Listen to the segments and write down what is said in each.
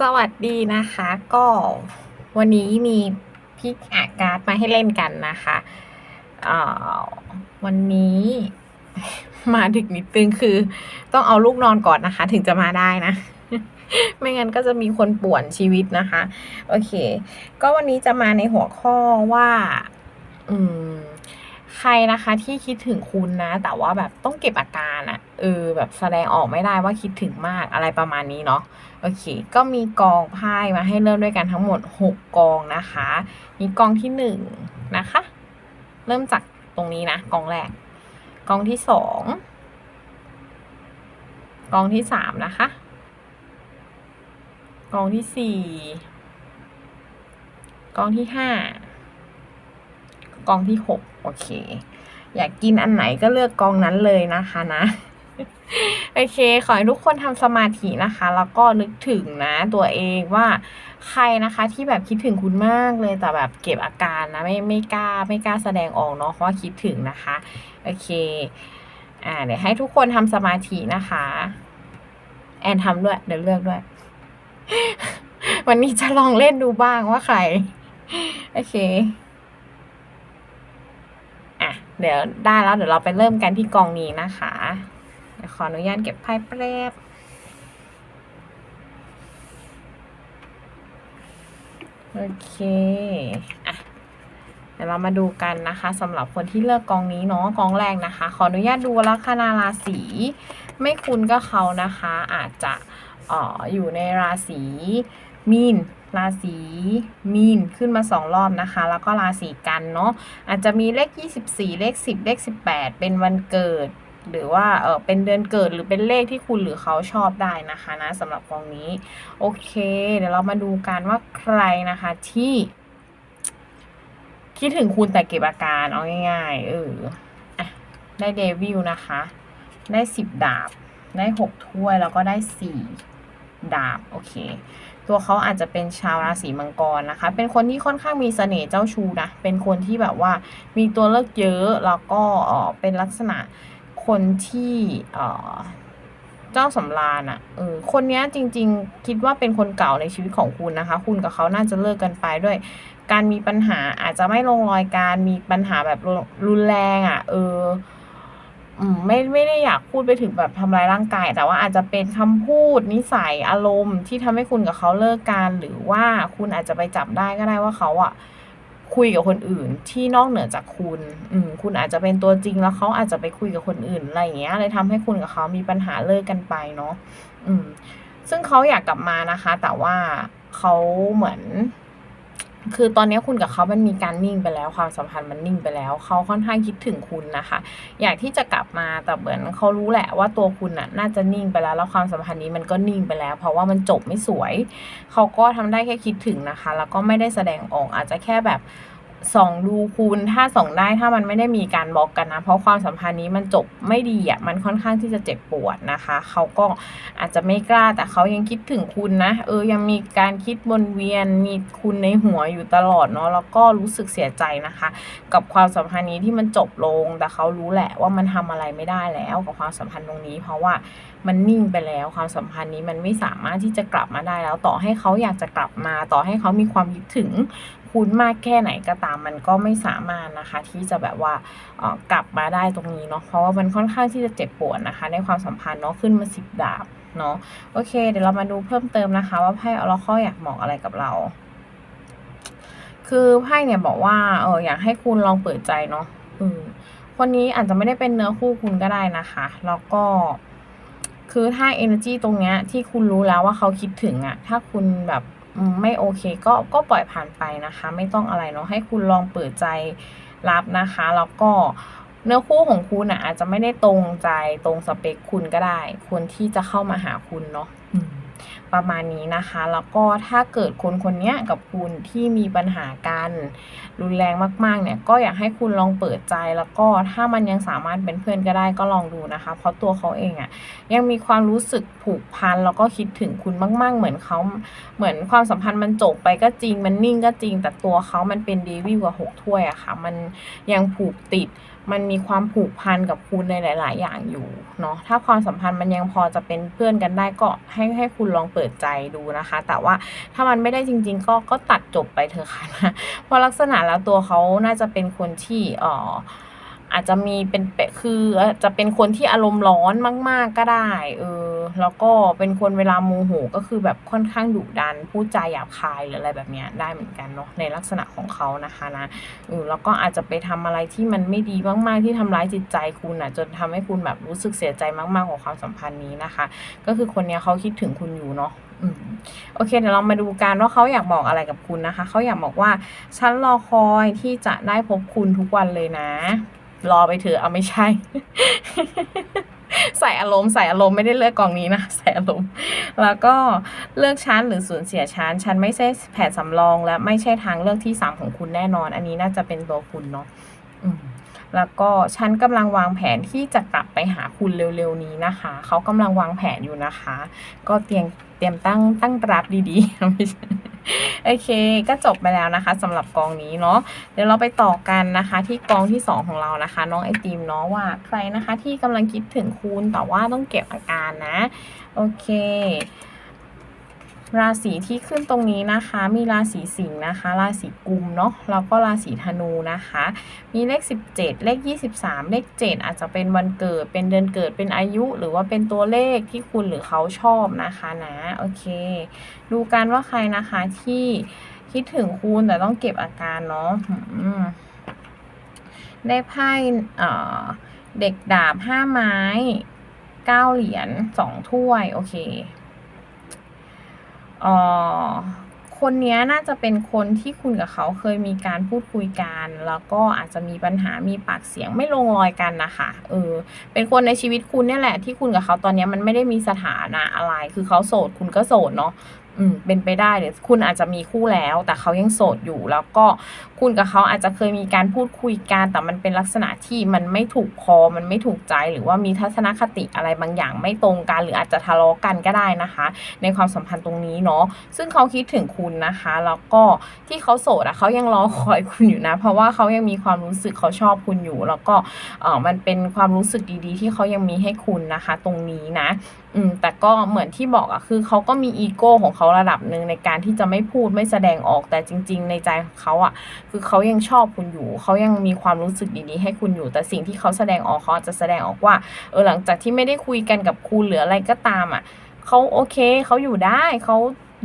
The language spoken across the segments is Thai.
สวัสดีนะคะก็วันนี้มีพิกอาการ์ดมาให้เล่นกันนะคะอ่อวันนี้มาดึกนิดนึงคือ ต้องเอาลูกนอนก่อนนะคะ ถึงจะมาได้นะ ไม่งั้นก็จะมีคนป่วนชีวิตนะคะ โอเค ก็วันนี้จะมาในหัวข้อว่า อืมใครนะคะที่คิดถึงคุณนะ แต่ว่าแบบต้องเก็บอาการอะเออแบบแสดงออกไม่ได้ว่าคิดถึงมากอะไรประมาณนี้เนาะ โอเค ก็มีกองไพ่มาให้เริ่มด้วยกันทั้งหมด 6 กองนะคะ มีกองที่1นะคะ เริ่มจากตรงนี้นะ กองแรก กองที่ 2 กองที่ 3 นะคะ กองที่ 4 กองที่ 5 กองที่ 6 โอเค อยากกินอันไหนก็เลือกกองนั้นเลยนะคะนะ โอเค ขอให้ทุกคนทำสมาธินะคะ แล้วก็นึกถึงนะตัวเองว่าใครนะคะที่แบบคิดถึงคุณมากเลยแต่แบบเก็บอาการนะไม่ไม่กล้าไม่กล้าแสดงออกเนาะเพราะคิดถึงนะคะโอเคอ่าเดี๋ยวให้ทุกคนทำสมาธินะคะ แอนทำด้วย เดี๋ยวเลือกด้วย วันนี้จะลองเล่นดูบ้างว่าใครโอเคอะเดี๋ยวได้แล้วเดี๋ยวเราไปเริ่มกันที่กองนี้นะคะ ขออนุญาตเก็บไพ่แป๊บโอเค อะ เดี๋ยวเรามาดูกันนะคะสำหรับคนที่เลือกกองนี้เนาะกองแรกนะคะ ขออนุญาตดูลัคนาราศีไม่คุ้นก็เขานะคะ อาจจะอออยู่ในราศีมีนราศีมีนขึ้นมาสองรอบนะคะ แล้วก็ราศีกันเนาะอาจจะมีเลข 24 เลข 10 เลข 18 เป็นวันเกิด หรือว่าเออเป็นเดือนเกิดหรือเป็นเลขที่คุณหรือเขาชอบได้นะคะนะสำหรับกองนี้ โอเค เดี๋ยวเรามาดูกันว่าใครนะคะที่ คิดถึงคุณแต่เก็บอาการเอาง่ายๆเอออะได้เดวิลนะคะ ได้สิบดาบ ได้หกถ้วยแล้วก็ได้สี่ดาบ โอเค ตัวเขาอาจจะเป็นชาวราศีมังกรนะคะ เป็นคนที่ค่อนข้างมีเสน่ห์เจ้าชูนะ เป็นคนที่แบบว่ามีตัวเลือกเยอะ แล้วก็เออเป็นลักษณะ คนที่เออเจ้าสำราญอะ่ะเออคนเนี้ยจริง ๆ คิดว่าเป็นคนเก่าในชีวิตของคุณนะคะ คุณกับเขาน่าจะเลิกกันไปด้วย การมีปัญหาอาจจะไม่ลงรอยการมีปัญหาแบบรุนแรงอะ่ะ เอออืมไม่ไม่ได้อยากพูดไปถึงแบบทำร้ายร่างกาย แต่ว่าอาจจะเป็นคำพูดนิสัยอารมณ์ที่ทำให้คุณกับเขาเลิกกันหรือว่าคุณอาจจะไปจับได้ก็ได้ว่าเขาอะ คุยกับคนอื่นที่นอกเหนือจากคุณ อืม คุณอาจจะเป็นตัวจริงแล้วเขาอาจจะไปคุยกับคนอื่นอะไรอย่างเงี้ยเลยทำให้คุณกับเขามีปัญหาเลิกกันไปเนาะ อืม ซึ่งเขาอยากกลับมานะคะ แต่ว่าเขาเหมือน คือตอนนี้คุณกับเขามันมีการนิ่งไปแล้ว ความสัมพันธ์มันนิ่งไปแล้ว เขาค่อนข้างคิดถึงคุณนะคะ อยากที่จะกลับมาแต่เหมือนเขารู้แหละว่าตัวคุณน่ะน่าจะนิ่งไปแล้วแล้วความสัมพันธ์นี้มันก็นิ่งไปแล้ว เพราะว่ามันจบไม่สวย เขาก็ทำได้แค่คิดถึงนะคะ แล้วก็ไม่ได้แสดงออกอาจจะแค่แบบ ส่องดูคุณถ้าส่องได้ถ้ามันไม่ได้มีการบล็อกกันนะ เพราะความสัมพันธ์นี้มันจบไม่ดีอะมันค่อนข้างที่จะเจ็บปวดนะคะ เขาก็อาจจะไม่กล้าแต่เขายังคิดถึงคุณนะ เออยังมีการคิดวนเวียนมีคุณในหัวอยู่ตลอดเนาะแล้วก็รู้สึกเสียใจนะคะ กับความสัมพันธ์นี้ที่มันจบลง แต่เขารู้แหละว่ามันทำอะไรไม่ได้แล้วกับความสัมพันธ์ตรงนี้ เพราะว่ามันนิ่งไปแล้วความสัมพันธ์นี้มันไม่สามารถที่จะกลับมาได้แล้ว ต่อให้เขาอยากจะกลับมาต่อให้เขามีความคิดถึง คุณมากแค่ไหนก็ตามมันก็ไม่สามารถนะคะ ที่จะแบบว่ากลับมาได้ตรงนี้เนาะเพราะว่ามันค่อนข้างที่จะเจ็บปวดนะคะ ในความสัมพันธ์เนาะขึ้นมาสิบดาบเนาะโอเค เดี๋ยวเรามาดูเพิ่มเติมนะคะ ว่าไพ่ออราคออยากบอกอะไรกับเรา คือไพ่เนี่ยบอกว่าเอออยากให้คุณลองเปิดใจเนาะอืมคนนี้อาจจะไม่ได้เป็นเนื้อคู่คุณก็ได้นะคะ แล้วก็ คือถ้า energy ตรงเนี้ยที่คุณรู้แล้วว่าเขาคิดถึงอะถ้าคุณแบบ ไม่โอเคก็ก็ปล่อยผ่านไปนะคะ ไม่ต้องอะไรเนาะให้คุณลองเปิดใจรับนะคะ แล้วก็เนื้อคู่ของคุณอะอาจจะไม่ได้ตรงใจตรงสเปคคุณก็ได้ คนที่จะเข้ามาหาคุณเนาะ ประมาณนี้นะคะ แล้วก็ถ้าเกิดคนคนนี้กับคุณที่มีปัญหากันรุนแรงมากๆ เนี่ยก็อยากให้คุณลองเปิดใจแล้วก็ถ้ามันยังสามารถเป็นเพื่อนก็ได้ก็ลองดูนะคะ เพราะตัวเขาเองอะ่ะยังมีความรู้สึกผูกพันแล้วก็คิดถึงคุณมาก ๆ เหมือนเขาเหมือนความสัมพันธ์มันจบไปก็จริง มันนิ่งก็จริง แต่ตัวเขามันเป็นเดวิลกับหกถ้วยอะค่ะ มันยังผูกติด มันมีความผูกพันกับคุณในหลาย ๆ อย่างอยู่เนาะถ้าความสัมพันธ์มันยังพอจะเป็นเพื่อนกันได้ก็ให้ให้คุณลองเปิดใจดูนะคะ แต่ว่าถ้ามันไม่ได้จริง ๆ ก็ก็ตัดจบไปเถอะค่ะนะเพราะลักษณะแล้วตัวเขาน่าจะเป็นคนที่เอ่อ อาจจะมีเป็นเปะคือจะเป็นคนที่อารมณ์ร้อนมาก ๆ ก็ได้ เออ แล้วก็เป็นคนเวลาโมโหก็คือแบบค่อนข้างดุดันพูดจาหยาบคายหรืออะไรแบบเนี้ยได้เหมือนกันเนาะในลักษณะของเขานะคะนะเออแล้วก็อาจจะไปทำอะไรที่มันไม่ดีมากๆที่ทำร้ายจิตใจคุณอะจนทำให้คุณแบบรู้สึกเสียใจมากๆกับความสัมพันธ์นี้นะคะ ก็คือคนเนี้ยเขาคิดถึงคุณอยู่เนาะโอเคเดี๋ยวเรามาดูกันว่าเขาอยากบอกอะไรกับคุณนะคะ เขาอยากบอกว่า ฉันรอคอยที่จะได้พบคุณทุกวันเลยนะ รอไปเถอะเอาไม่ใช่ ใส่อารมณ์ใส่อารมณ์ไม่ได้เลือกกองนี้นะใส่อารมณ์แล้วก็เลือกชั้นหรือสูญเสียชั้นฉันไม่ใช่แผนสำรอง และไม่ใช่ทางเลือกที่สามของคุณแน่นอน อันนี้น่าจะเป็นตัวคุณเนาะแล้วก็ฉันกำลังวางแผนที่จะกลับไปหาคุณเร็วๆนี้นะคะ เขากำลังวางแผนอยู่นะคะ ก็เตรียม เตรียมตั้งตั้งรับดีๆไม่ใช่โอเค ก็จบไปแล้วนะคะสำหรับกองนี้เนาะเดี๋ยวเราไปต่อกันนะคะ ที่กองที่ 2 ของเรานะคะ น้องไอติมเนาะว่าใครนะคะที่กำลังคิดถึงคูณแต่ว่าต้องเก็บอาการนะ โอเค ราศีที่ขึ้นตรงนี้นะคะ มีราศีสิงห์นะคะ ราศีกุมเนาะแล้วก็ราศีธนูนะคะ มีเลข 17 เลข 23 เลข 7 อาจจะเป็นวันเกิดเป็นเดือนเกิดเป็นอายุ หรือว่าเป็นตัวเลขที่คุณหรือเขาชอบนะคะนะโอเค ดูกันว่าใครนะคะที่คิดถึงคุณแต่ต้องเก็บอาการเนาะได้ไพ่เอ่อเด็กดาบห้าไม้เก้าเหรียญสองถ้วย โอเค เอ่อคนเนี้ยน่าจะเป็นคนที่คุณกับเขาเคยมีการพูดคุยกัน แล้วก็อาจจะมีปัญหามีปากเสียงไม่ลงรอยกันนะคะเออเป็นคนในชีวิตคุณเนี่ยแหละที่คุณกับเขาตอนนี้มันไม่ได้มีสถานะอะไร คือเขาโสดคุณก็โสดเนาะ อืมเป็นไปได้เดี๋ยวคุณอาจจะมีคู่แล้ว แต่เขายังโสดอยู่ แล้วก็คุณกับเขาอาจจะเคยมีการพูดคุยกันแต่มันเป็นลักษณะที่มันไม่ถูกคอมันไม่ถูกใจ หรือว่ามีทัศนคติอะไรบางอย่างไม่ตรงกัน หรืออาจจะทะเลาะกันก็ได้นะคะ ในความสัมพันธ์ตรงนี้เนาะซึ่งเขาคิดถึงคุณนะคะ แล้วก็ที่เขาโสดอะเขายังรอคอยคุณอยู่นะ เพราะว่าเขายังมีความรู้สึกเขาชอบคุณอยู่ แล้วก็เออมันเป็นความรู้สึกดีๆ ที่เขายังมีให้คุณนะคะ ตรงนี้นะ อืมแต่ก็เหมือนที่บอกอะคือเขาก็มีอีโก้ของเขาระดับหนึ่งในการที่จะไม่พูดไม่แสดงออกแต่จริง ๆ ในใจของเขาอะคือเขายังชอบคุณอยู่เขายังมีความรู้สึกดีๆให้คุณอยู่ แต่สิ่งที่เขาแสดงออกเขาจจะแสดงออกว่าเออหลังจากที่ไม่ได้คุยกันกับคุณหรืออะไรก็ตามอะเขาโอเคเขาอยู่ได้เขา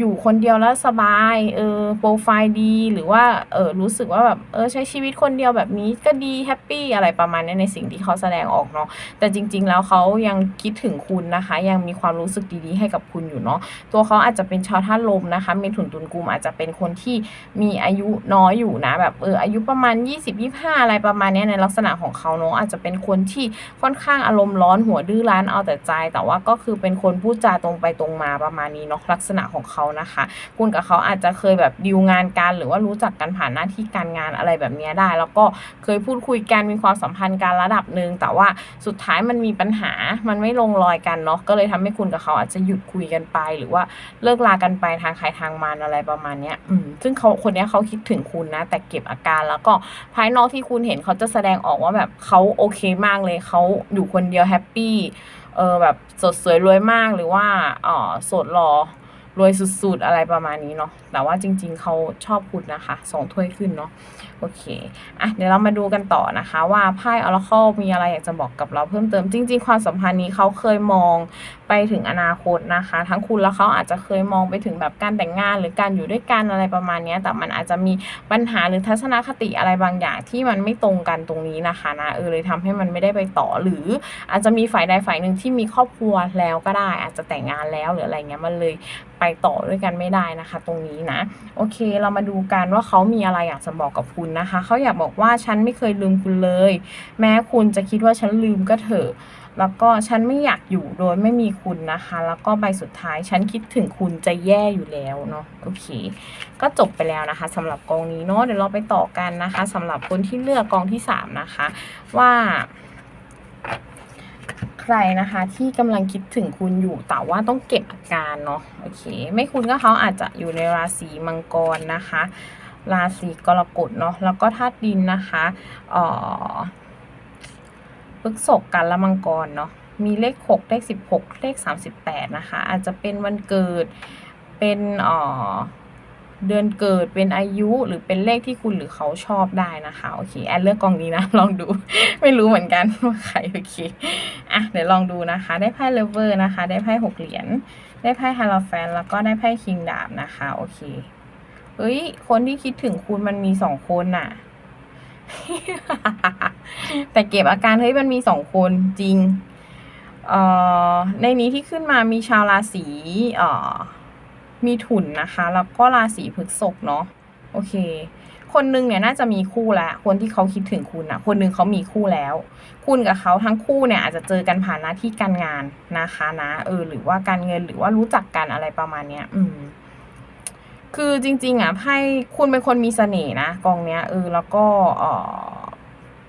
อยู่คนเดียวแล้วสบาย เออโปรไฟล์ดี หรือว่าเออรู้สึกว่าแบบเออใช้ชีวิตคนเดียวแบบนี้ก็ดีแฮปปี้อะไรประมาณนี้ในสิ่งที่เขาแสดงออกเนาะแต่จริง ๆ แล้วเขายังคิดถึงคุณนะคะ ยังมีความรู้สึกดีๆ ให้กับคุณอยู่เนาะตัวเขาอาจจะเป็นชาวธาตุลมนะคะเมถุนตุลกุมอาจจะเป็นคนที่มีอายุน้อยอยู่นะแบบเอออายุประมาณ 20-25 อะไรประมาณนี้ในลักษณะของเขาเนาะอาจจะเป็นคนที่ค่อนข้างอารมณ์ร้อนหัวดื้อรั้นเอาแต่ใจ แต่ว่าก็คือเป็นคนพูดจาตรงไปตรงมาประมาณนี้เนาะลักษณะของเขานะคะ คุณกับเขาอาจจะเคยแบบดีลงานกันหรือว่ารู้จักกันผ่านหน้าที่การงานอะไรแบบนี้ได้ แล้วก็เคยพูดคุยกันมีความสัมพันธ์กันระดับหนึ่งแต่ว่าสุดท้ายมันมีปัญหามันไม่ลงรอยกันเนาะก็เลยทำให้คุณกับเขาอาจจะหยุดคุยกันไป หรือว่าเลิกลากันไปทางใครทางมันอะไรประมาณนี้อืมซึ่งเขาคนนี้เขาคิดถึงคุณนะ แต่เก็บอาการแล้วก็ภายนอกที่คุณเห็นเขาจะแสดงออกว่าแบบเขาโอเคมากเลยเขาอยู่คนเดียวแฮปปี้เออแบบสดสวยรวยมากหรือว่าเออสดหรอ รวยสุดๆอะไรประมาณนี้เนาะแต่ว่าจริง ๆเขาชอบขุดนะคะสองถ้วยขึ้นเนาะโอเคอะเดี๋ยวเรามาดูกันต่อนะคะ ว่าไพ่ Oracle มีอะไรอยากจะบอกกับเราเพิ่มเติมจริง ๆ ความสัมพันธ์นี้เขาเคยมอง ไปถึงอนาคตนะคะ ทั้งคุณและเขาอาจจะเคยมองไปถึงแบบการแต่งงานหรือการอยู่ด้วยกันอะไรประมาณนี้แต่มันอาจจะมีปัญหาหรือทัศนคติอะไรบางอย่างที่มันไม่ตรงกันตรงนี้นะคะนะเออเลยทำให้มันไม่ได้ไปต่อหรืออาจจะมีฝ่ายใดฝ่ายหนึ่งที่มีครอบครัวแล้วก็ได้ อาจจะแต่งงานแล้วหรืออะไรเงี้ยมันเลยไปต่อด้วยกันไม่ได้นะคะ ตรงนี้นะ โอเคเรามาดูกันว่าเขามีอะไรอยากจะบอกกับคุณนะคะ เขาอยากบอกว่าฉันไม่เคยลืมคุณเลย แม้คุณจะคิดว่าฉันลืมก็เถอะ แล้วก็ฉันไม่อยากอยู่โดยไม่มีคุณนะคะ แล้วก็ใบสุดท้ายฉันคิดถึงคุณจะแย่อยู่แล้วเนาะโอเค ก็จบไปแล้วนะคะสำหรับกองนี้เนาะเดี๋ยวเราไปต่อกันนะคะสำหรับคนที่เลือกกองที่สามนะคะ ว่าใครนะคะที่กำลังคิดถึงคุณอยู่แต่ว่าต้องเก็บอาการเนาะโอเคไม่คุณก็เขาอาจจะอยู่ในราศีมังกรนะคะ ราศีกรกฎเนาะแล้วก็ธาตุดินนะคะเอ่อ พฤกษกกันละมังกรเนาะมีเลข 6 เลข 16 เลข 38 นะคะ อาจจะเป็นวันเกิดเป็นอ่อเดือนเกิดเป็นอายุหรือเป็นเลขที่คุณหรือเขาชอบได้นะคะโอเคแอนเลือกกองนี้นะ ลองดู ไม่รู้เหมือนกันว่าใครโอเคอะเดี๋ยวลองดูนะคะ ได้ไพ่เลเวอร์นะคะ ได้ไพ่หกเหรียญได้ไพ่ฮาราแฟนแล้วก็ได้ไพ่คิงดาบนะคะ โอเคเฮ้ย คนที่คิดถึงคุณมันมีสองคนน่ะ แต่เก็บอาการเฮ้ยมันมีสองคนจริงเอ่อในนี้ที่ขึ้นมามีชาวราศีเอ่อมีถุนนะคะ แล้วก็ราศีพฤษภเนาะโอเค คนหนึงเนี่ยน่าจะมีคู่แล้วคนที่เขาคิดถึงคุณนะคนหนึงเขามีคู่แล้ว คุณกับเขาทั้งคู่เนี่ยอาจจะเจอกันผ่านหน้าที่การงานนะคะนะเออหรือว่าการเงินหรือว่ารู้จักกันอะไรประมาณเนี้ย อืม คือจริง ๆ อะไพ่คุณเป็นคนมีเสน่ห์นะกองเนี้ยเออแล้วก็เออ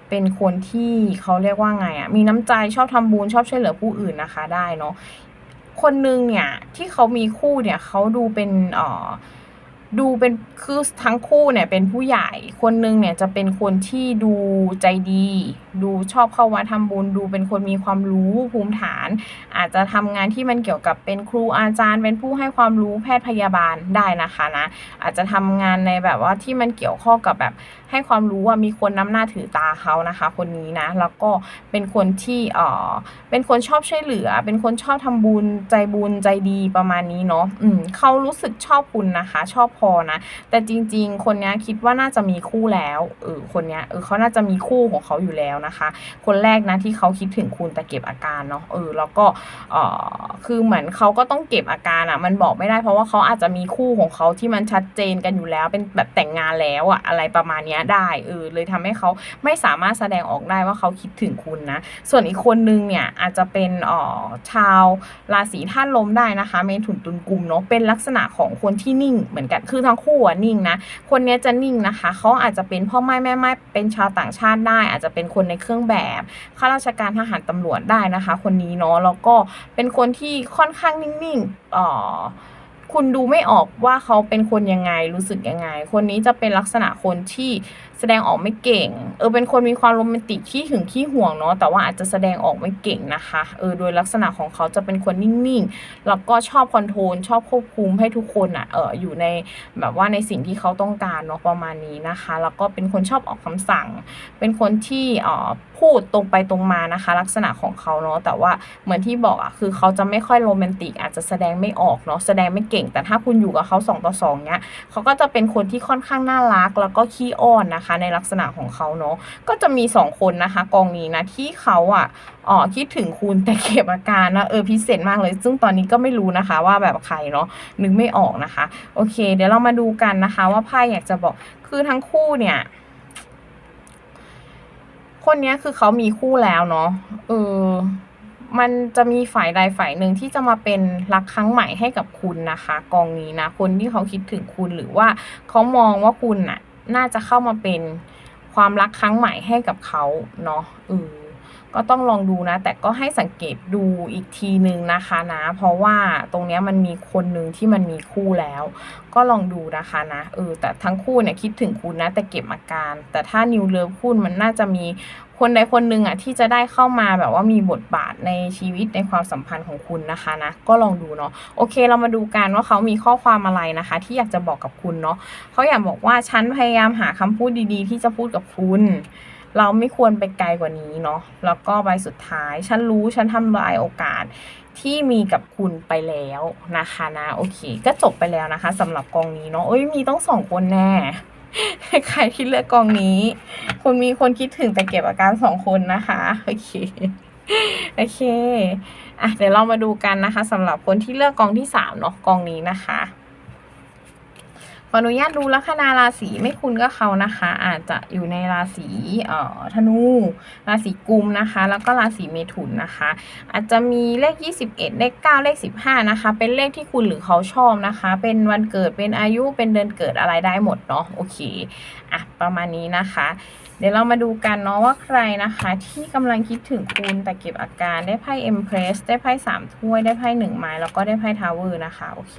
เป็นคนที่เขาเรียกว่าไงอะมีน้ำใจชอบทำบุญชอบช่วยเหลือผู้อื่นนะคะได้เนาะคนนึงเนี่ยที่เขามีคู่เนี่ยเขาดูเป็นเออ ดูเป็นคือทั้งคู่เนี่ยเป็นผู้ใหญ่คนนึงเนี่ยจะเป็นคนที่ดูใจดี ดูชอบเข้าวัดทำบุญ ดูเป็นคนมีความรู้ภูมิฐาน อาจจะทำงานที่มันเกี่ยวกับเป็นครูอาจารย์ เป็นผู้ให้ความรู้แพทย์พยาบาลได้นะคะนะอาจจะทำงานในแบบว่าที่มันเกี่ยวข้องกับแบบให้ความรู้ว่ามีคนน้ำหน้าถือตาเขานะคะ คนนี้นะแล้วก็เป็นคนที่เออเป็นคนชอบช่วยเหลือ เป็นคนชอบทำบุญใจบุญใจดีประมาณนี้เนาะอืมเขารู้สึกชอบคุณนะคะ ชอบอนะ แต่จริง ๆ คนนี้คิดว่าน่าจะมีคู่แล้วเออคนนี้เออเขาน่าจะมีคู่ของเขาอยู่แล้วนะคะ คนแรกนะที่เขาคิดถึงคุณแต่เก็บอาการเนาะเออแล้วก็เออคือเหมือนเขาก็ต้องเก็บอาการอะ มันบอกไม่ได้เพราะว่าเขาอาจจะมีคู่ของเขาที่มันชัดเจนกันอยู่แล้ว เป็นแบบแต่งงานแล้วอะอะไรประมาณนี้ได้เออเลยทำให้เขาไม่สามารถแสดงออกได้ว่าเขาคิดถึงคุณนะ ส่วนอีกคนนึงเนี่ยอาจจะเป็นเออชาวราศีธาตุลมได้นะคะ เมถุนตุลกุมเนาะเป็นลักษณะของคนที่นิ่งเหมือนกันคือทั้งคู่นิ่งนะ คนนี้จะนิ่งนะคะเขาอาจจะเป็นพ่อไม้แม่ไม้เป็นชาวต่างชาติได้ อาจจะเป็นคนในเครื่องแบบข้าราชการทหารตำรวจได้นะคะ คนนี้เนาะแล้วก็เป็นคนที่ค่อนข้างนิ่งๆอ่อคุณดูไม่ออกว่าเขาเป็นคนยังไงรู้สึกยังไง คนนี้จะเป็นลักษณะคนที่ แสดงออกไม่เก่ง เออเป็นคนมีความโรแมนติกขี้หึงขี้ห่วงเนาะแต่ว่าอาจจะแสดงออกไม่เก่งนะคะ เออโดยลักษณะของเขาจะเป็นคนนิ่งๆ แล้วก็ชอบคอนโทรลชอบควบคุมให้ทุกคนอะเอออยู่ในแบบว่าในสิ่งที่เขาต้องการเนาะประมาณนี้นะคะ แล้วก็เป็นคนชอบออกคำสั่ง เป็นคนที่เอ่อพูดตรงไปตรงมานะคะ ลักษณะของเขาเนาะแต่ว่าเหมือนที่บอกอะคือเขาจะไม่ค่อยโรแมนติกอาจจะแสดงไม่ออกเนาะแสดงไม่เก่ง แต่ถ้าคุณอยู่กับเขาสองต่อสองเนี้ยเขาก็จะเป็นคนที่ค่อนข้างน่ารักแล้วก็ขี้อ้อนนะคะในลักษณะของเขาเนาะก็จะมีสองคนนะคะกองนี้นะที่เขาอะอ๋อคิดถึงคุณแต่เก็บอาการนะเออพิเศษมากเลย ซึ่งตอนนี้ก็ไม่รู้นะคะว่าแบบใครเนาะนึกไม่ออกนะคะ โอเค เดี๋ยวเรามาดูกันนะคะ ว่าไพ่อยากจะบอกคือทั้งคู่เนี่ยคนเนี้ยคือเขามีคู่แล้วเนาะ เออ มันจะมีฝ่ายใดฝ่ายหนึ่งที่จะมาเป็นรักครั้งใหม่ให้กับคุณนะคะ กองนี้นะ คนที่เขาคิดถึงคุณหรือว่าเขามองว่าคุณน่ะ น่าจะเข้ามาเป็นความรักครั้งใหม่ให้กับเขาเนาะเออก็ต้องลองดูนะ แต่ก็ให้สังเกตดูอีกทีนึงนะคะนะ เพราะว่าตรงเนี้ยมันมีคนหนึ่งที่มันมีคู่แล้ว ก็ลองดูนะคะนะเออแต่ทั้งคู่เนี่ยคิดถึงคุณนะแต่เก็บอาการ แต่ถ้านิวเลิฟคุณมันน่าจะมี คนใดคนหนึ่งอะที่จะได้เข้ามาแบบว่ามีบทบาทในชีวิตในความสัมพันธ์ของคุณนะคะนะก็ลองดูเนาะโอเคเรามาดูกันว่าเขามีข้อความอะไรนะคะ ที่อยากจะบอกกับคุณเนาะเขาอยากบอกว่าฉันพยายามหาคำพูดดีๆ ที่จะพูดกับคุณเราไม่ควรไปไกลกว่านี้เนาะ แล้วก็ใบสุดท้าย ฉันรู้ฉันทำลายโอกาสที่มีกับคุณไปแล้วนะคะนะ โอเค ก็จบไปแล้วนะคะสำหรับกองนี้เนาะเอ้ยมีต้องสองคนแน่ ใครที่เลือกกองนี้ คุณมีคนคิดถึงแต่เก็บอาการสองคนนะคะ โอเค โอเค อะ เดี๋ยวเรามาดูกันนะคะสำหรับคนที่เลือกกองที่สามเนาะกองนี้นะคะ ขออนุญาตดูลัคนาราศีไม่คุณก็เขานะคะ อาจจะอยู่ในราศีเอ่อธนู ราศีกุมนะคะ แล้วก็ราศีเมถุนนะคะ อาจจะมีเลข 21 เลข 9 เลข 15 นะคะ เป็นเลขที่คุณหรือเขาชอบนะคะ เป็นวันเกิดเป็นอายุเป็นเดือนเกิดอะไรได้หมดเนาะโอเคอะประมาณนี้นะคะ เดี๋ยวเรามาดูกันเนาะว่าใครนะคะ ที่กำลังคิดถึงคุณแต่เก็บอาการได้ไพ่ Empress ได้ไพ่สามถ้วยได้ไพ่หนึ่งไม้แล้วก็ได้ไพ่ทาวเวอร์นะคะโอเค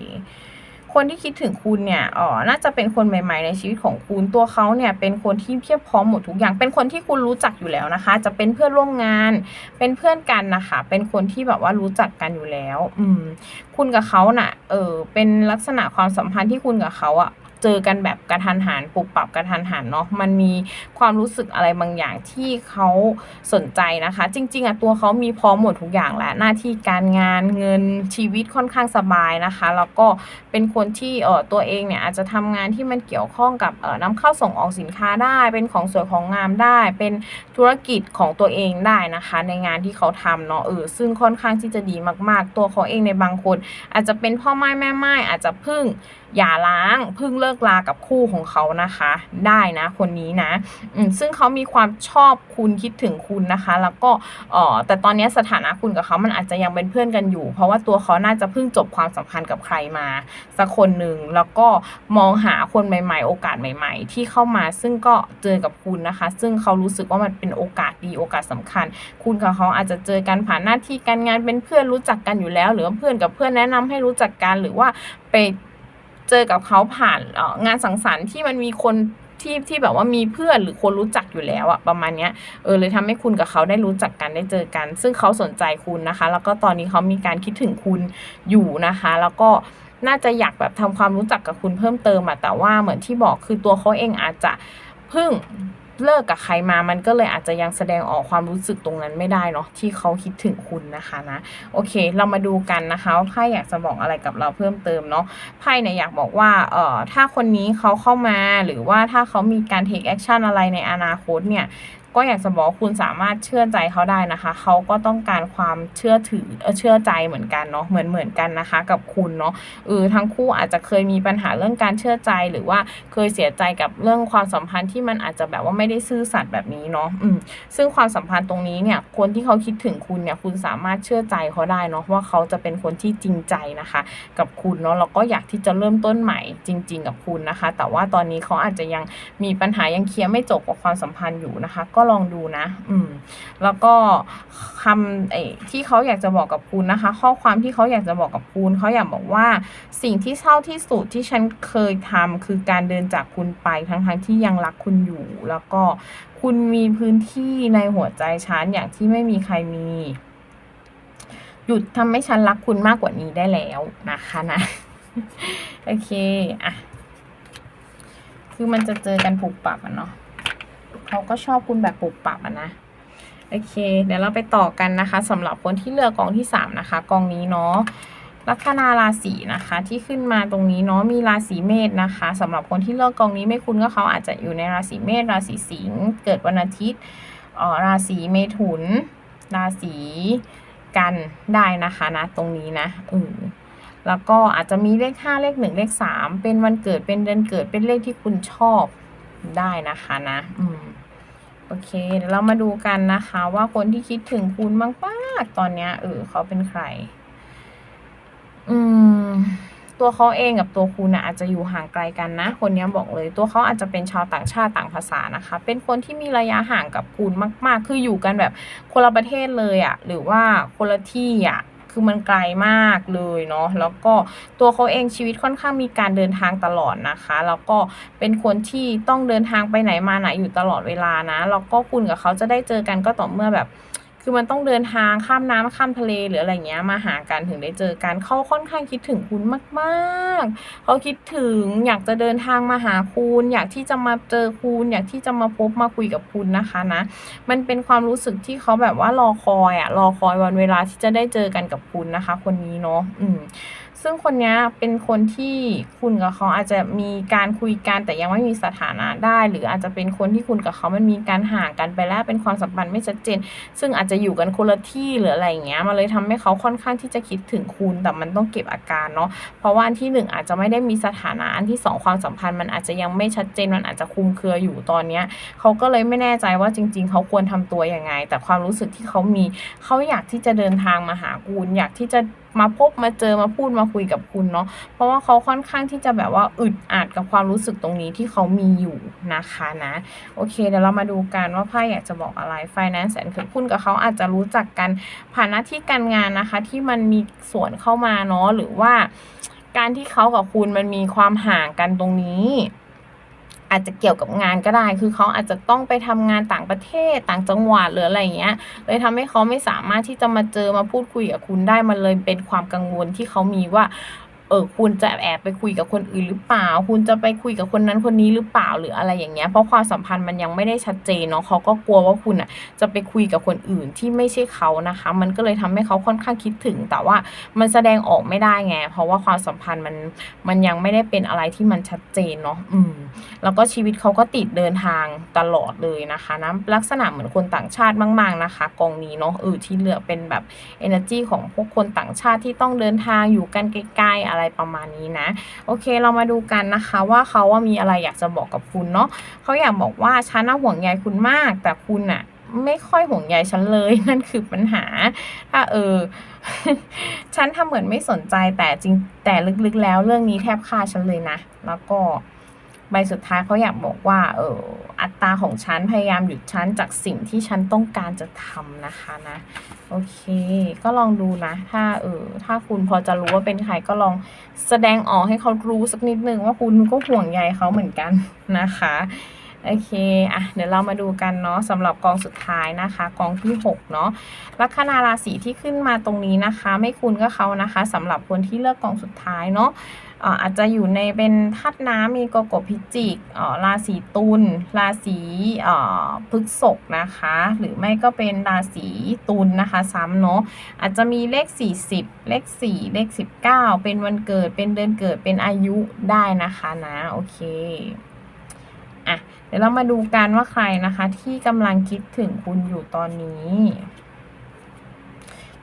คนที่คิดถึงคุณเนี่ยอ๋อน่าจะเป็นคนใหม่ ๆ ในชีวิตของคุณ ตัวเขาเนี่ยเป็นคนที่เพียบพร้อมหมดทุกอย่าง เป็นคนที่คุณรู้จักอยู่แล้วนะคะ จะเป็นเพื่อนร่วมงาน เป็นเพื่อนกันนะคะ เป็นคนที่แบบว่ารู้จักกันอยู่แล้ว อืม คุณกับเขาน่ะ เออ เป็นลักษณะความสัมพันธ์ที่คุณกับเขาอะ เจอกันแบบกระทันหันปรับปรับกระทันหันเนาะมันมีความรู้สึกอะไรบางอย่างที่เขาสนใจนะคะ จริง ๆอะตัวเขามีพร้อมหมดทุกอย่างแล้วหน้าที่การงานเงินชีวิตค่อนข้างสบายนะคะแล้วก็เป็นคนที่เออตัวเองเนี่ยอาจจะทำงานที่มันเกี่ยวข้องกับเออนำเข้าส่งออกสินค้าได้ เป็นของสวยของงามได้ เป็นธุรกิจของตัวเองได้นะคะ ในงานที่เขาทำเนาะเออซึ่งค่อนข้างที่จะดีมาก ๆ ตัวเขาเองในบางคน อาจจะเป็นพ่อไม้แม่ไม้อาจจะพึ่ง อย่าล้างเพึ่งเลิกลากับคู่ของเขานะคะ ได้นะคนนี้นะซึ่งเขามีความชอบคุณคิดถึงคุณนะคะ แล้วก็แต่ตอนนี้สถานะคุณกับเขามันอาจจะยังเป็นเพื่อนกันอยู่ เพราะว่าตัวเขาน่าจะเพิ่งจบความสัมพันธ์กับใครมาสักคนหนึ่งแล้วก็มองหาคนใหม่ ๆ โอกาสใหม่ ๆ ที่เข้ามาซึ่งก็เจอกับคุณนะคะ ซึ่งเขารู้สึกว่ามันเป็นโอกาสดีโอกาสสำคัญ คุณกับเขาอาจจะเจอกันผ่านหน้าที่การงานเป็นเพื่อนรู้จักกันอยู่แล้ว หรือเพื่อนกับเพื่อนแนะนำให้รู้จักกันหรือว่าไป เจอกับเขาผ่านงานสังสรรค์ที่มันมีคนที่ที่แบบว่ามีเพื่อนหรือคนรู้จักอยู่แล้วอะประมาณเนี้ยเออเลยทำให้คุณกับเขาได้รู้จักกันได้เจอกัน ซึ่งเขาสนใจคุณนะคะ แล้วก็ตอนนี้เขามีการคิดถึงคุณอยู่นะคะ แล้วก็น่าจะอยากแบบทำความรู้จักกับคุณเพิ่มเติมอะแต่ว่าเหมือนที่บอกคือตัวเขาเองอาจจะเพิ่ง เลิกกับใครมามันก็เลยอาจจะยังแสดงออกความรู้สึกตรงนั้นไม่ได้เนาะที่เขาคิดถึงคุณนะคะนะโอเค เรามาดูกันนะคะว่าไพ่อยากจะบอกอะไรกับเราเพิ่มเติมเนาะไพ่เนี่ยอยากบอกว่าเอ่อถ้าคนนี้เขาเข้ามาหรือว่าถ้าเขามีการ take action อะไรในอนาคตเนี่ย ก็อยากจะบอกคุณสามารถเชื่อใจเขาได้นะคะ เขาก็ต้องการความเชื่อถือเออเชื่อใจเหมือนกันเนาะเหมือนเหมือนกันนะคะ กับคุณเนาะเออทั้งคู่อาจจะเคยมีปัญหาเรื่องการเชื่อใจหรือว่าเคยเสียใจกับเรื่องความสัมพันธ์ที่มันอาจจะแบบว่าไม่ได้ซื่อสัตย์แบบนี้เนาะอืมซึ่งความสัมพันธ์ตรงนี้เนี่ยคนที่เขาคิดถึงคุณเนี่ยคุณสามารถเชื่อใจเขาได้เนาะว่าเขาจะเป็นคนที่จริงใจนะคะ กับคุณเนาะแล้วก็อยากที่จะเริ่มต้นใหม่จริง ๆ กับคุณนะคะ แต่ว่าตอนนี้เขาอาจจะยังมีปัญหายังเคลียร์ไม่จบกับความสัมพันธ์อยู่นะคะ ก็ลองดูนะ อืม แล้วก็คำไอ้ที่เขาอยากจะบอกกับคุณนะคะ ข้อความที่เขาอยากจะบอกกับคุณเขาอยากบอกว่า สิ่งที่เศร้าที่สุดที่ฉันเคยทำคือการเดินจากคุณไปทั้งๆที่ยังรักคุณอยู่ แล้วก็คุณมีพื้นที่ในหัวใจฉันอย่างที่ไม่มีใครมีหยุดทำให้ฉันรักคุณมากกว่านี้ได้แล้วนะคะนะ โอเค อะ คือมันจะเจอกันปุบปับอะเนาะ เขาก็ชอบคุณแบบปุบปับอะนะโอเค เดี๋ยวเราไปต่อกันนะคะสำหรับคนที่เลือกกองที่สามนะคะ กองนี้เนาะลัคนาราศีนะคะที่ขึ้นมาตรงนี้เนาะมีราศีเมษนะคะสำหรับคนที่เลือกกองนี้ไม่คุ้นก็เขาอาจจะอยู่ในราศีเมษราศีสิงห์เกิดวันอาทิตย์ออราศีเมถุน ราศีกันได้นะคะนะตรงนี้นะเออแล้วก็อาจจะมีเลขห้าเลขหนึ่งเลขสามเป็นวันเกิดเป็นเดือนเกิดเป็นเลขที่คุณชอบ ได้นะคะนะอืมโอเคเดี๋ยวเรามาดูกันนะคะ ว่าคนที่คิดถึงคุณมากๆตอนเนี้ยเออเขาเป็นใคร อืม ตัวเขาเองกับตัวคุณนะอาจจะอยู่ห่างไกลกันนะ คนนี้บอกเลย ตัวเขาอาจจะเป็นชาวต่างชาติต่างภาษานะคะ เป็นคนที่มีระยะห่างกับคุณมาก ๆ คืออยู่กันแบบคนละประเทศเลยอะหรือว่าคนละที่อะ คือมันไกลมากเลยเนาะแล้วก็ตัวเขาเองชีวิตค่อนข้างมีการเดินทางตลอดนะคะ แล้วก็เป็นคนที่ต้องเดินทางไปไหนมาไหนอยู่ตลอดเวลานะแล้วก็คุณกับเขาจะได้เจอกันก็ต่อเมื่อแบบ คือมันต้องเดินทางข้ามน้ำข้ามทะเลหรืออะไรเงี้ยมาหากันถึงได้เจอกันเขาค่อนข้างคิดถึงคุณมากๆเขาคิดถึงอยากจะเดินทางมาหาคุณ อยากที่จะมาเจอคุณ อยากที่จะมาพบมาคุยกับคุณนะคะนะ มันเป็นความรู้สึกที่เขาแบบว่ารอคอยอะรอคอยวันเวลาที่จะได้เจอกันกับคุณนะคะ คนนี้เนาะอืม ซึ่งคนนี้เป็นคนที่คุณกับเขาอาจจะมีการคุยกันแต่ยังไม่มีสถานะได้ หรืออาจจะเป็นคนที่คุณกับเขามันมีการห่างกันไปแล้วเป็นความสัมพันธ์ไม่ชัดเจน ซึ่งอาจจะอยู่กันคนละที่หรืออะไรอย่างเงี้ยมันเลยทำให้เขาค่อนข้างที่จะคิดถึงคุณแต่มันต้องเก็บอาการเนาะเพราะว่าอันที่หนึ่งอาจจะไม่ได้มีสถานะอันที่สองความสัมพันธ์มันอาจจะยังไม่ชัดเจนมันอาจจะคุมเครืออยู่ตอนเนี้ยเขาก็เลยไม่แน่ใจว่าจริง ๆ เขาควรทำตัวยังไง แต่ความรู้สึกที่เขามีเขาอยากที่จะเดินทางมาหาคุณอยากที่จะ มาพบมาเจอมาพูดมาคุยกับคุณเนาะเพราะว่าเขาค่อนข้างที่จะแบบว่าอึดอัดกับความรู้สึกตรงนี้ที่เขามีอยู่นะคะนะโอเคเดี๋ยวเรามาดูกันว่าไพ่อยากจะบอกอะไร finance and คือคุณกับเขาอาจจะรู้จักกันผ่านหน้าที่การงานนะคะ ที่มันมีส่วนเข้ามาเนาะหรือว่า การที่เขากับคุณมันมีความห่างกันตรงนี้ อาจจะเกี่ยวกับงานก็ได้ คือเขาอาจจะต้องไปทำงานต่างประเทศต่างจังหวัดหรืออะไรอย่างเงี้ย เลยทำให้เขาไม่สามารถที่จะมาเจอมาพูดคุยกับคุณได้มันเลยเป็นความกังวลที่เขามีว่า ออคุณจะแอบไปคุยกับคนอื่นหรือเปล่า คุณจะไปคุยกับคนนั้นคนนี้หรือเปล่าหรืออะไรอย่างเงี้ยเพราะความสัมพันธ์มันยังไม่ได้ชัดเจนเนาะเขาก็กลัวว่าคุณอะจะไปคุยกับคนอื่นที่ไม่ใช่เขานะคะ มันก็เลยทำให้เขาค่อนข้างคิดถึง แต่ว่ามันแสดงออกไม่ได้ไงเพราะว่าความสัมพันธ์มันมันยังไม่ได้เป็นอะไรที่มันชัดเจนเนาะอืมแล้วก็ชีวิตเขาก็ติดเดินทางตลอดเลยนะคะนะลักษณะเหมือนคนต่างชาติมาก ๆนะคะ กองนี้เนาะเออที่เหลือเป็นแบบ energy ของพวกคนต่างชาติที่ต้องเดินทางอยู่กันไกลๆอะไรประมาณนี้นะ โอเคเรามาดูกันนะคะว่าเขาว่ามีอะไรอยากจะบอกกับคุณเนาะเขาอยากบอกว่าฉันน่ะห่วงใยคุณมาก แต่คุณอะไม่ค่อยห่วงใยฉันเลยนั่นคือปัญหา ถ้าเออ ฉันทำเหมือนไม่สนใจแต่จริงแต่ลึกๆแล้วเรื่องนี้แทบฆ่าฉันเลยนะ แล้วก็ใบสุดท้ายเขาอยากบอกว่า เอออัตราของฉันพยายามหยุดฉันจากสิ่งที่ฉันต้องการจะทำนะคะนะ โอเค ก็ลองดูนะ ถ้าเออ ถ้าคุณพอจะรู้ว่าเป็นใครก็ลองแสดงออกให้เขารู้สักนิดนึงว่าคุณก็ห่วงใยเขาเหมือนกันนะคะ โอเค อะ เดี๋ยวเรามาดูกันเนาะสำหรับกองสุดท้ายนะคะ กองที่ 6 เนาะลัคนาราศีที่ขึ้นมาตรงนี้นะคะ ไม่คุณก็เขานะคะสำหรับคนที่เลือกกองสุดท้ายเนาะอาจจะอยู่ในเป็นธาตุน้ำมีกกบพิจิกอ่าราศีตุลราศีอ่าพฤกษภนะคะ หรือไม่ก็เป็นราศีตุลนะคะซ้ำเนาะอาจจะมีเลข 40 เลข 4 เลข 19 เป็นวันเกิดเป็นเดือนเกิดเป็นอายุได้นะคะนะ โอเค อะเดี๋ยวเรามาดูกันว่าใครนะคะ ที่กำลังคิดถึงคุณอยู่ตอนนี้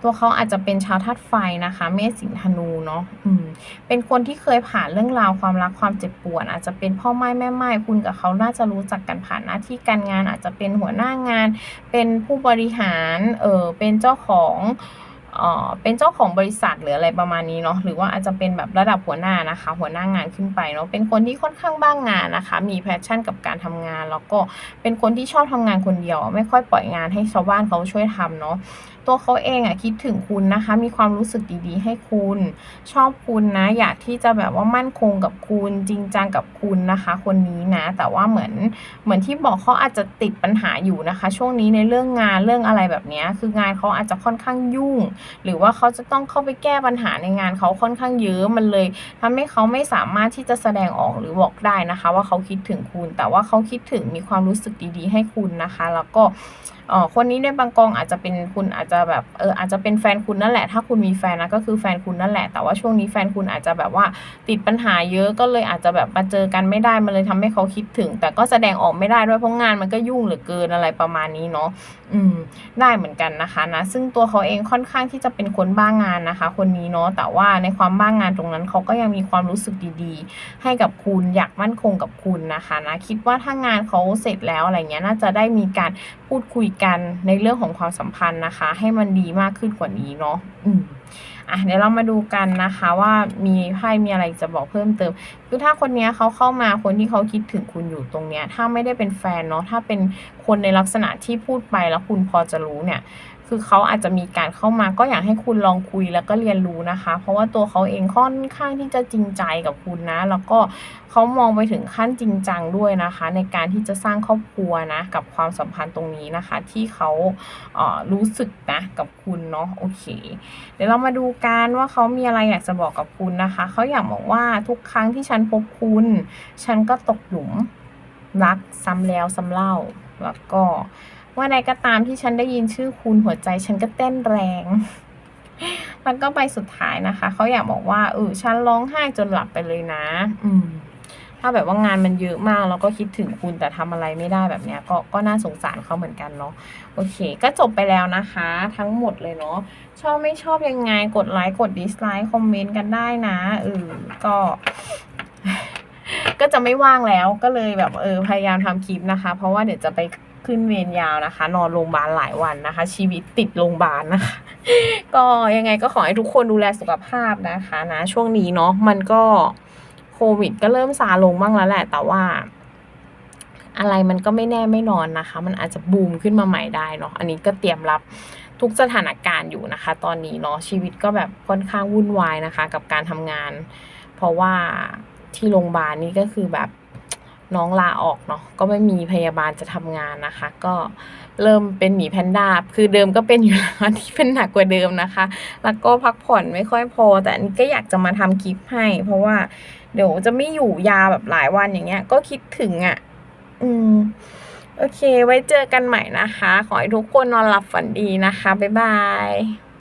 ตัวเขาอาจจะเป็นชาวธาตุไฟนะคะ เมษสิงธนูเนาะอืม เป็นคนที่เคยผ่านเรื่องราวความรักความเจ็บปวด อาจจะเป็นพ่อไม้แม่ไม้คุณกับเขาน่าจะรู้จักกันผ่านหน้าที่การงาน อาจจะเป็นหัวหน้างาน เป็นผู้บริหาร เออเป็นเจ้าของ เป็นเจ้าของบริษัทหรืออะไรประมาณนี้เนาะหรือว่าอาจจะเป็นแบบระดับหัวหน้านะคะ หัวหน้างานขึ้นไปเนาะเป็นคนที่ค่อนข้างบ้างงานนะคะ มีแพชชั่นกับการทำงาน แล้วก็เป็นคนที่ชอบทำงานคนเดียว ไม่ค่อยปล่อยงานให้ชาวบ้านเขาช่วยทำเนาะตัวเขาเองอะคิดถึงคุณนะคะ มีความรู้สึกดีๆ ให้คุณ ชอบคุณนะ อยากที่จะแบบว่ามั่นคงกับคุณจริงจังกับคุณนะคะ คนนี้นะ แต่ว่าเหมือนเหมือนที่บอกเขาอาจจะติดปัญหาอยู่นะคะ ช่วงนี้ในเรื่องงานเรื่องอะไรแบบนี้คืองานเขาอาจจะค่อนข้างยุ่ง หรือว่าเขาจะต้องเข้าไปแก้ปัญหาในงานเขาค่อนข้างเยอะมันเลยทำให้เขาไม่สามารถที่จะแสดงออกหรือบอกได้นะคะ ว่าเขาคิดถึงคุณ แต่ว่าเขาคิดถึงมีความรู้สึกดีๆ ให้คุณนะคะ แล้วก็ เอ๋อคนนี้ในบางกองอาจจะเป็นคุณอาจจะแบบเอออาจจะเป็นแฟนคุณนั่นแหละ ถ้าคุณมีแฟนนะก็คือแฟนคุณนั่นแหละ แต่ว่าช่วงนี้แฟนคุณอาจจะแบบว่าติดปัญหาเยอะก็เลยอาจจะแบบมาเจอกันไม่ได้มันเลยทำให้เขาคิดถึง แต่ก็แสดงออกไม่ได้ด้วยเพราะงานมันก็ยุ่งเหลือเกินอะไรประมาณนี้เนาะอืมได้เหมือนกันนะคะนะซึ่งตัวเขาเองค่อนข้างที่จะเป็นคนบ้างงานนะคะ คนนี้เนาะแต่ว่าในความบ้างงานตรงนั้นเขาก็ยังมีความรู้สึกดีๆ ให้กับคุณอยากมั่นคงกับคุณนะคะนะคิดว่าถ้างานเขาเสร็จแล้วอะไรเงี้ยน่าจะได้มีการพูดคุยกันในเรื่องของความสัมพันธ์นะคะ ให้มันดีมากขึ้นกว่านี้เนาะอืมอะเดี๋ยวเรามาดูกันนะคะว่ามีไพ่มีอะไรจะบอกเพิ่มเติม คือถ้าคนนี้เขาเข้ามาคนที่เขาคิดถึงคุณอยู่ตรงเนี้ย ถ้าไม่ได้เป็นแฟนเนาะถ้าเป็นคนในลักษณะที่พูดไปแล้วคุณพอจะรู้เนี่ย คือเขาอาจจะมีการเข้ามาก็อยากให้คุณลองคุยแล้วก็เรียนรู้นะคะ เพราะว่าตัวเขาเองค่อนข้างที่จะจริงใจกับคุณนะ แล้วก็เขามองไปถึงขั้นจริงจังด้วยนะคะ ในการที่จะสร้างครอบครัวนะกับความสัมพันธ์ตรงนี้นะคะ ที่เขาเอ่อรู้สึกนะกับคุณเนาะโอเค เดี๋ยวเรามาดูกันว่าเขามีอะไรอยากจะบอกกับคุณนะคะเขาอยากบอกว่าทุกครั้งที่ฉันพบคุณ ฉันก็ตกหลุมรักซ้ำแล้วซ้ำเล่าแล้วก็ ว่าใดก็ตามที่ฉันได้ยินชื่อคุณหัวใจฉันก็เต้นแรง แล้วก็ไปสุดท้ายนะคะ เขาอยากบอกว่าเออฉันร้องไห้จนหลับไปเลยนะ อืม ถ้าแบบว่างานมันเยอะมากแล้วก็คิดถึงคุณแต่ทำอะไรไม่ได้แบบเนี้ย ก็ก็น่าสงสารเขาเหมือนกันเนาะ โอเค ก็จบไปแล้วนะคะ ทั้งหมดเลยเนาะ ชอบไม่ชอบยังไง กดไลค์ กดดิสไลค์ คอมเมนต์กันได้นะเออก็ก็จะไม่ว่างแล้วก็เลยแบบเออพยายามทำคลิปนะคะ เพราะว่าเดี๋ยวจะไป ขึ้นเวรยาวนะคะ นอนโรงพยาบาลหลายวันนะคะ ชีวิตติดโรงพยาบาลนะคะ ก็ยังไงก็ขอให้ทุกคนดูแลสุขภาพนะคะนะช่วงนี้เนาะมันก็โควิดก็เริ่มซาลงบ้างแล้วแหละ แต่ว่า อะไรมันก็ไม่แน่ไม่นอนนะคะ มันอาจจะบูมขึ้นมาใหม่ได้เนาะอันนี้ก็เตรียมรับทุกสถานการณ์อยู่นะคะ ตอนนี้เนาะชีวิตก็แบบค่อนข้างวุ่นวายนะคะ กับการทำงาน เพราะว่าที่โรงพยาบาลนี่ก็คือแบบ น้องลาออกเนาะก็ไม่มีพยาบาลจะทำงานนะคะ ก็เริ่มเป็นหมีแพนด้าคือเดิมก็เป็นอยู่แล้วที่เป็นหนักกว่าเดิมนะคะ แล้วก็พักผ่อนไม่ค่อยพอ แต่อันนี้ก็อยากจะมาทำคลิปให้ เพราะว่าเดี๋ยวจะไม่อยู่ยาแบบหลายวันอย่างเงี้ย ก็คิดถึงอะ่ะ อืม โอเค ไว้เจอกันใหม่นะคะ ขอให้ทุกคนนอนหลับฝันดีนะคะ บ๊ายบาย